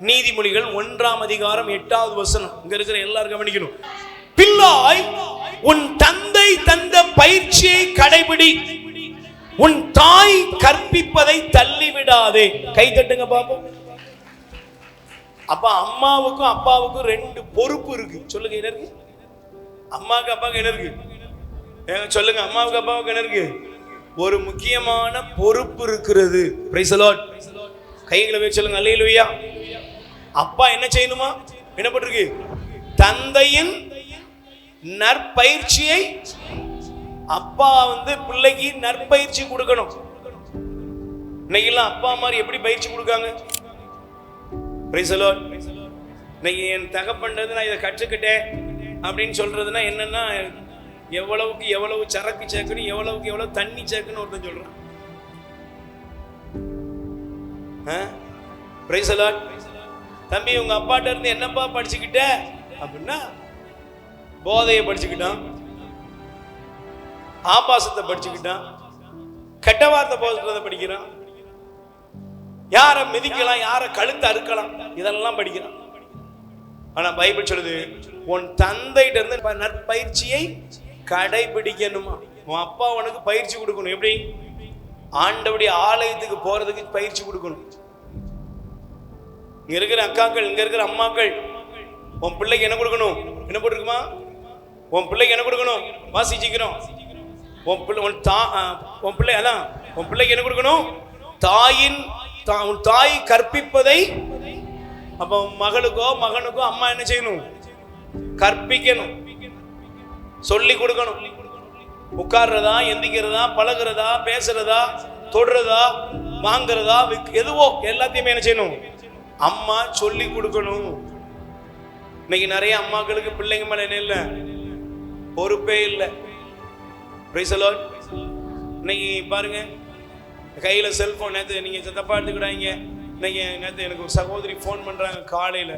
நீதிமொழிகள் ஒன்றாம் அதிகாரம் எட்டாவது வசனம். இங்க இருக்கிற எல்லாரும் கவனிக்கணும். பிள்ளாய் உன் தந்தை தந்த பயிற்சியை கடைபிடி. உன் தாய் கற்பிப்பதை தள்ளிவிடாதே. கை தட்டுங்க பாப்போம். அப்ப அம்மாவுக்கும் அப்பாவுக்கும் ரெண்டு பொறுப்பு இருக்கு. சொல்லுங்க என்ன இருக்கு? அம்மாவுக்கு அப்பாவுக்கு என்ன இருக்கு? சொல்லுங்க அம்மாவுக்கு அப்பாவுக்கு என்ன இருக்கு? ஒரு முக்கியமான பொறுப்பு இருக்கிறது. கைகளை வச்சு சொல்லுங்க அல்லேலூயா அப்பா என்ன செய்யணுமா? என்ன பட்டிருக்கு தந்தையின் நற்பயிற்சியை அப்பா வந்து பிள்ளைக்கு நற்பயிற்சி கொடுக்கணும். இன்னைக்கெல்லாம் அப்பா மாதிரி எப்படி பயிற்சி கொடுக்காங்க? இன்னைக்கு என் தகப்பன்றது நான் இதை கற்றுக்கிட்டேன் அப்படின்னு சொல்றதுன்னா என்னன்னா எவ்வளவுக்கு எவ்வளவு சரக்கு சேர்க்கணும் எவ்வளவுக்கு எவ்வளவு தண்ணி சேர்க்கணும் ஒருத்தன் சொல்றான். பிரைஸ் அலாட் தம்பி உங்க அப்பாட்ட இருந்து என்னப்பா படிச்சுக்கிட்ட? அப்படின்னா போதையை படிச்சுக்கிட்டான். ஆபாசத்தை படிச்சுக்கிட்டான். கெட்ட வார்த்தை போகிறத படிக்கிறான். யாரை மிதிக்கலாம் யாரை கழுத்து அறுக்கலாம் இதெல்லாம் படிக்கிறான். ஆனா பைபிள் சொல்லுது உன் தந்தைகிட்ட இருந்து நற்பயிற்சியை கடைபிடிக்கணுமா? உன் அப்பா உனக்கு பயிற்சி கொடுக்கணும். எப்படி? ஆண்டவுடைய ஆலயத்துக்கு போறதுக்கு பயிற்சி கொடுக்கணும். இங்க இருக்கிற அக்காக்கள் இங்க இருக்கிற அம்மாக்கள் உன் பிள்ளைக்கு என்ன கொடுக்கணும்? என்ன போட்டிருக்குமா? உன் பிள்ளைக்கு என்ன கொடுக்கணும்? வாசிச்சிக்கிறோம். உன் பிள்ளை உன் தா ஆ, உன் பிள்ளை அதான் உன் பிள்ளைக்கு என்ன கொடுக்கணும்? தாயின் தா- உன் தாய் கற்பிப்பதை அப்போ மகளுக்கோ மகனுக்கோ அம்மா என்ன செய்யணும்? கற்பிக்கணும். சொல்லி கொடுக்கணும். உட்கார்றதா எந்திக்கிறதா பழகிறதா பேசுறதா தொடுறதா வாங்குறதா விக்- எதுவோ எல்லாத்தையுமே என்ன செய்யணும்? அம்மா சொல்லி கொடுக்கணும். இன்னைக்கு நிறைய அம்மாக்களுக்கு பிள்ளைங்க மேல என்ன இல்லை? பொறுப்பே இல்லை. இன்னைக்கு பாருங்க கையில செல்போன் நேற்று நீங்க தப்பா எடுத்துக்கிட்டாங்க இன்னைக்கு நேற்று எனக்கு ஒரு சகோதரி ஃபோன் பண்றாங்க காலையில.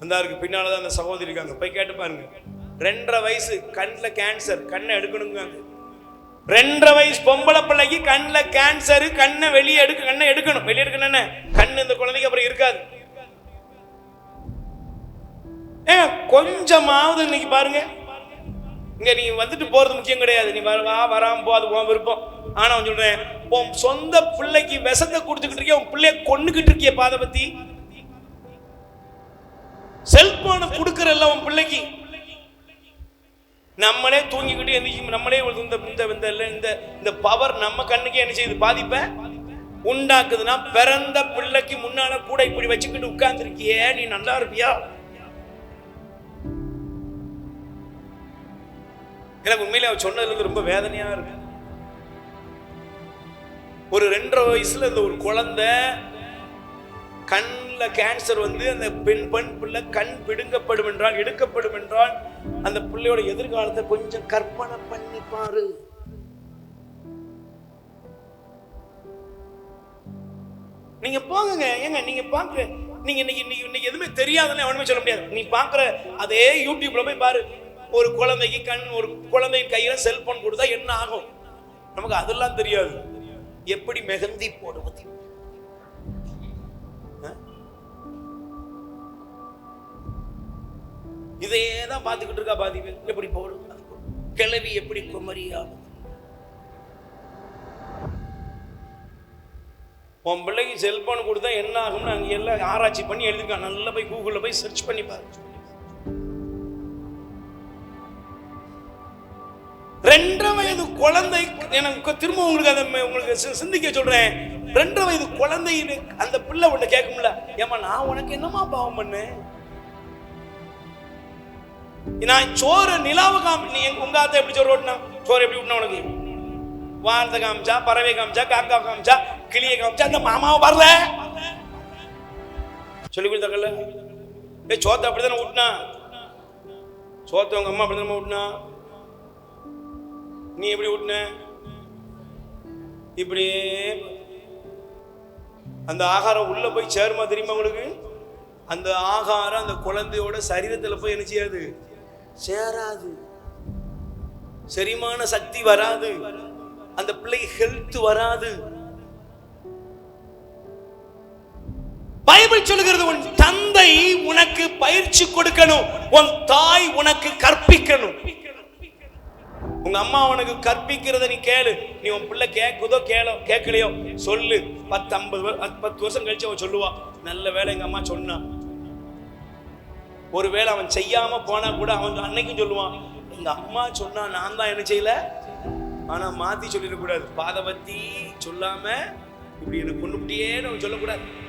வந்தாருக்கு பின்னால தான் அந்த சகோதரி இருக்காங்க. போய் கேட்டு பாருங்க. ரெண்டரை வயசு கண்ணில் கேன்சர் கண்ணை எடுக்கணுங்க ரெண்டரை வயசு பொம்பளை பிள்ளைக்கு கண்ணில் கேன்சரு கண்ணை வெளியே எடுக்க கண்ணை எடுக்கணும். வெளியே எடுக்கணும் என்ன? கண் இந்த குழந்தைக்கு அப்புறம் இருக்காது. ஏன் கொஞ்சமாவது இன்னைக்கு பாருங்க. இங்க நீ வந்துட்டு போறது முக்கியம் கிடையாது. நீ வர வா வராம போ அது உன் விருப்பம். ஆனா சொல்றேன் உன் சொந்த பிள்ளைக்கு விசத்தை கொடுத்துக்கிட்டு இருக்கிய? உன் பிள்ளைய கொண்டுகிட்டு இருக்கிய பாதை பத்தி? செல்போனை கொடுக்கறல்ல உன் பிள்ளைக்கு. நம்மளே தூங்கிக்கிட்டு எந்திரிக்கும் நம்மளே இந்த இந்த இந்த இந்த பவர் நம்ம கண்ணுக்கே என்ன செய்யுது? பாதிப்பேன் உண்டாக்குதுன்னா பிறந்த பிள்ளைக்கு முன்னால கூட இப்படி வச்சுக்கிட்டு உட்கார்ந்துருக்கியே நீ நல்லா இருப்பியா? எனக்கு உண்மையில அவர் சொன்னதுல ரொம்ப வேதனையா இருக்கு. ஒரு ரெண்டரை வயசுல இந்த ஒரு குழந்தை கண்ணில் கேன்சர் வந்து அந்த பெண் பெண் பிள்ளை கண் பிடுங்கப்படும் என்றால் எடுக்கப்படும் என்றால் அந்த பிள்ளையோட எதிர்காலத்தை கொஞ்சம் கற்பனை பண்ணி பாரு. நீங்க போங்க ஏங்க நீங்க பாக்குற நீங்க இன்னைக்கு இன்னைக்கு எதுவுமே தெரியாதுன்னு ஒண்ணுமே சொல்ல முடியாது. நீ பாக்குற அதே யூடியூப்ல போய் பாரு. ஒரு குழந்தைக்கு கண் ஒரு குழந்தை கையில செல்போன் கொடுத்தா என்ன ஆகும்? நமக்கு அதெல்லாம் தெரியாது. எப்படி மெகந்தி போடுவது? ஆ? இதையே தான் பார்த்துக்கிட்டு இருக்கா பாதிப்பு எப்படி போடும் போடும். கிளவி எப்படி குமரியாகும் உன் பிள்ளைக்கு செல்போன் கொடுத்தா என்ன ஆகும்னு அங்கே எல்லாம் ஆராய்ச்சி பண்ணி எழுதிருக்கான் நல்லா போய் கூகுளில் போய் சர்ச் பண்ணி பாரு. ரெண்டரை வயது குழந்தை எனக்கு திரும்ப உங்களுக்கு அதை உங்களுக்கு சி- சிந்திக்க சொல்றேன். ரெண்டரை வயது குழந்தை அந்த பிள்ளை உன்னை கேட்கும்ல ஏமா நான் உனக்கு என்னமா பாவம் பண்ணேன்? நான் சோறு நிலாவை காமி நீ எங்க- உங்க ஆத்த எப்படி சோறு ஓட்டினா? சோறு எப்படி ஓட்டினா உனக்கு? வானத்தை காமிச்சா பறவை காமிச்சா காக்கா காமிச்சா கிளியை காமிச்சா அந்த மாமாவை வரல. சொல்லி கொடுத்தாங்கல்ல ஏ சோத்தை அப்படிதானே விட்டுனா சோத்தை உங்க அம்மா அப்படிதானே விட்டுனா நீ எப்படி விட்டுன இப்படி. அந்த ஆகாரம் உள்ள போய் சேருமா தெரியுமா உங்களுக்கு? அந்த ஆகாரம் அந்த குழந்தையோட சரீரத்தில் போய் என்ன செய்யாது? சேராது. செரிமான சக்தி வராது. அந்த பிள்ளை ஹெல்த் வராது. பைபிள் சொல்லுகிறது உன் தந்தை உனக்கு பயிற்சி கொடுக்கணும் உன் தாய் உனக்கு கற்பிக்கணும். உங்க அம்மா உனக்கு கற்பிக்கிறத நீ கேளு. நீ உன் பிள்ளை கேட்குதோ கேளோ கேட்கலையோ சொல்லு. பத்து ஐம்பது வரு- பத்து- பத்து வருஷம் கழிச்சு அவன் சொல்லுவா. நல்ல வேலை எங்க அம்மா சொன்னா. ஒருவேளை அவன் செய்யாம போனா கூட அவன் அன்னைக்கும் சொல்லுவான். எங்க அம்மா சொன்னா நான் தான் என்ன செய்யல? ஆனா மாத்தி சொல்லிடக்கூடாது. பாதை பத்தி சொல்லாம இப்படி எனக்கு கொண்டு அவன் சொல்லக்கூடாது.